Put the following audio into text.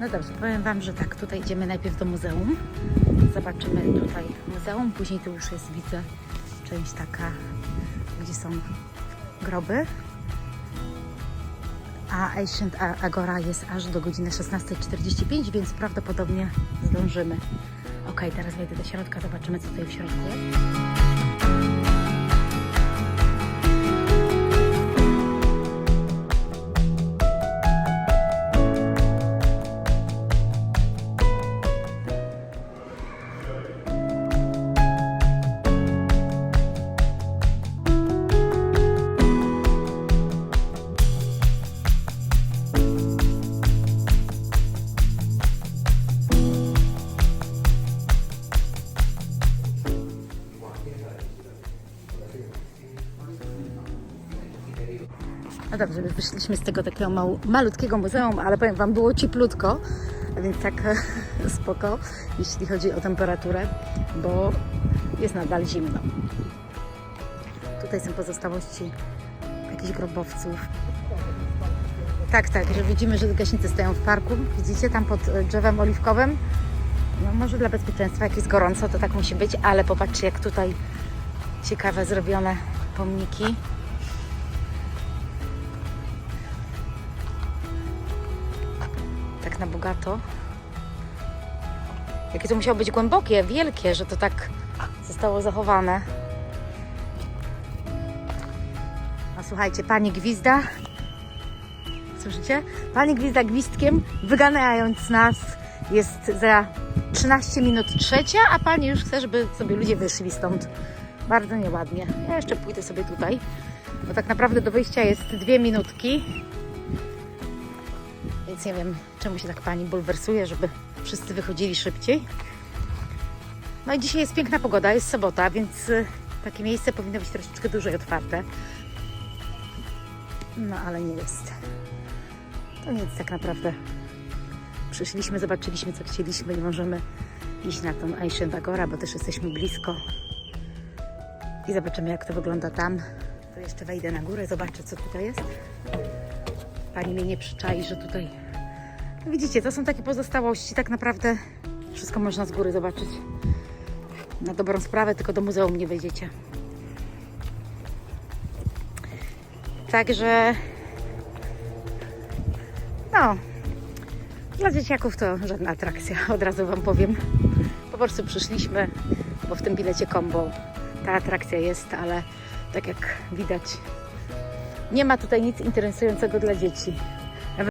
No dobrze, powiem Wam, że tak, tutaj idziemy najpierw do muzeum. Zobaczymy tutaj muzeum, później tu już jest, widzę, część taka, gdzie są groby. A Ancient Agora jest aż do godziny 16.45, więc prawdopodobnie zdążymy. Ok, teraz wejdę do środka, zobaczymy co tutaj w środku jest. No dobrze, wyszliśmy z tego takiego mał, malutkiego muzeum, ale powiem Wam, było cieplutko, więc tak spoko, jeśli chodzi o temperaturę, bo jest nadal zimno. Tutaj są pozostałości jakichś grobowców. Tak, tak, że widzimy, że gaśnice stoją w parku. Widzicie tam pod e, drzewem oliwkowym? No może dla bezpieczeństwa, jak jest gorąco, to tak musi być, ale popatrzcie, jak tutaj ciekawe zrobione pomniki. Na bogato. Jakie to musiało być głębokie, wielkie, że to tak zostało zachowane. A słuchajcie, pani gwizda. Słyszycie? Pani gwizda gwizdkiem, wyganiając nas. Jest za 13 minut trzecia, a pani już chce, żeby sobie ludzie wyszli stąd. Bardzo nieładnie. Ja jeszcze pójdę sobie tutaj, bo tak naprawdę do wyjścia jest dwie minutki. Więc nie wiem, czemu się tak pani bulwersuje, żeby wszyscy wychodzili szybciej. No i dzisiaj jest piękna pogoda, jest sobota, więc y, takie miejsce powinno być troszeczkę dłużej otwarte. No ale nie jest. To nic tak naprawdę. Przyszliśmy, zobaczyliśmy co chcieliśmy i możemy iść na tą Ancient Agora, bo też jesteśmy blisko. I zobaczymy jak to wygląda tam. To jeszcze wejdę na górę, zobaczę co tutaj jest. Pani mnie nie przyczai, że tutaj. Widzicie, to są takie pozostałości. Tak naprawdę wszystko można z góry zobaczyć. Na dobrą sprawę, tylko do muzeum nie wejdziecie. Także. No. Dla dzieciaków to żadna atrakcja, od razu Wam powiem. Po prostu przyszliśmy, bo w tym bilecie combo ta atrakcja jest, ale tak jak widać, nie ma tutaj nic interesującego dla dzieci.